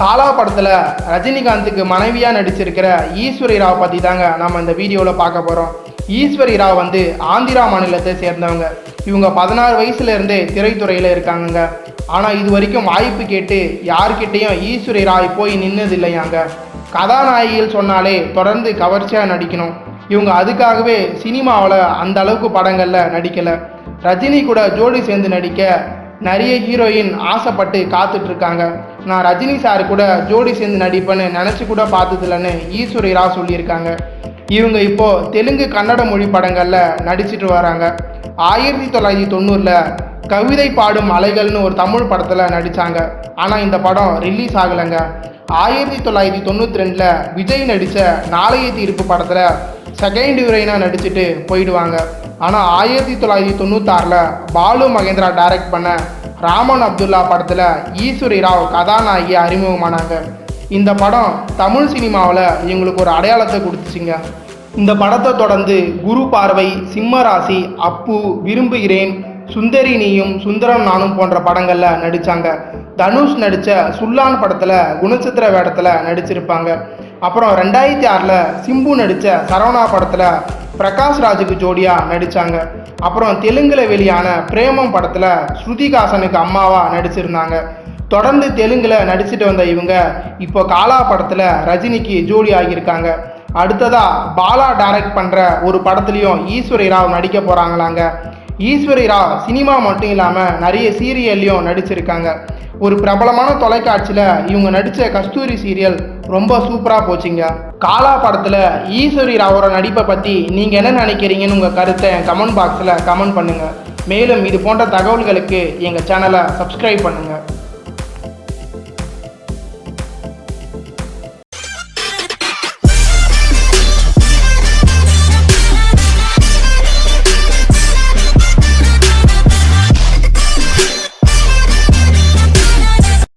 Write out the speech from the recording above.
காலா படத்தில் ரஜினிகாந்துக்கு மனைவியாக நடிச்சிருக்கிற ஈஸ்வரி ராவ் பற்றி தாங்க நம்ம இந்த வீடியோவில் பார்க்க போகிறோம் ஈஸ்வரி ராவ் வந்து ஆந்திரா மாநிலத்தை சேர்ந்தவங்க. இவங்க பதினாறு வயசுலேருந்தே திரைத்துறையில் இருக்காங்கங்க. ஆனால் இது வரைக்கும் வாய்ப்பு கேட்டு யார்கிட்டேயும் ஈஸ்வரி ராய் போய் நின்னது இல்லையாங்க கதாநாயகிகள் சொன்னாலே தொடர்ந்து கவர்ச்சியாக நடிக்கணும். இவங்க அதுக்காகவே சினிமாவில் அந்த அளவுக்கு படங்களில் நடிக்கலை. ரஜினி கூட ஜோடி சேர்ந்து நடிக்க நிறைய ஹீரோயின் ஆசைப்பட்டு காத்துட்டு இருக்காங்க நான் ரஜினி சார் கூட ஜோடி சேர்ந்து நடிப்பேன்னு நினச்சி கூட பார்த்ததில்லன்னு ஈஸ்வரி ரா சொல்லியிருக்காங்க. இவங்க இப்போது தெலுங்கு கன்னட மொழி படங்களில் நடிச்சிட்டு வராங்க. ஆயிரத்தி தொள்ளாயிரத்தி தொண்ணூறில் கவிதை பாடும் அலைகள்னு ஒரு தமிழ் படத்தில் நடித்தாங்க ஆனால் இந்த படம் ரிலீஸ் ஆகலைங்க. ஆயிரத்தி தொள்ளாயிரத்தி தொண்ணூற்றி ரெண்டில் விஜய் நடித்த நாளைய தீர்ப்பு படத்தில் செகண்ட் ஹீரோயினாக நடிச்சுட்டு போயிடுவாங்க. ஆனால் ஆயிரத்தி தொள்ளாயிரத்தி தொண்ணூத்தாறில் பாலு மகேந்திரா டைரக்ட் பண்ண ராமன் அப்துல்லா படத்தில் ஈஸ்வரி ராவ் கதாநாயகி அறிமுகமானாங்க. இந்த படம் தமிழ் சினிமாவில் இவங்களுக்கு ஒரு அடையாளத்தை கொடுத்துச்சுங்க. இந்த படத்தை தொடர்ந்து குரு பார்வை சிம்மராசி அப்பு விரும்புகிறேன் சுந்தரி நீயும் சுந்தரம் நானும் போன்ற படங்களில் நடித்தாங்க தனுஷ் நடித்த சுல்லான் படத்தில் குணச்சித்திர வேடத்தில் நடிச்சிருப்பாங்க. அப்புறம் ரெண்டாயிரத்தி ஆறில் சிம்பு நடித்த சரவணா படத்தில் பிரகாஷ் ராஜுக்கு ஜோடியாக நடித்தாங்க அப்புறம் தெலுங்கில் வெளியான பிரேமம் படத்தில் ஸ்ருதிகாசனுக்கு அம்மாவாக நடிச்சிருந்தாங்க. தொடர்ந்து தெலுங்கில் நடிச்சிட்டு வந்த இவங்க இப்போ காலா படத்தில் ரஜினிக்கு ஜோடி ஆகியிருக்காங்க. அடுத்ததாக பாலா டைரக்ட் பண்ணுற ஒரு படத்துலையும் ஈஸ்வரி ராவ் நடிக்க போகிறாங்களாங்க ஈஸ்வரி ராவ் சினிமா மட்டும் இல்லாமல் நிறைய சீரியல்லையும் நடிச்சிருக்காங்க. ஒரு பிரபலமான தொலைக்காட்சியில் இவங்க நடித்த கஸ்தூரி சீரியல் ரொம்ப சூப்பராக போச்சுங்க. காலா படத்தில் ஈஸ்வரி ராவோட நடிப்பை பற்றி நீங்கள் என்ன நினைக்கிறீங்கன்னு உங்கள் கருத்தை கமெண்ட் பாக்ஸில் கமெண்ட் பண்ணுங்கள் மேலும் இது போன்ற தகவல்களுக்கு எங்கள் சேனலை சப்ஸ்கிரைப் பண்ணுங்கள்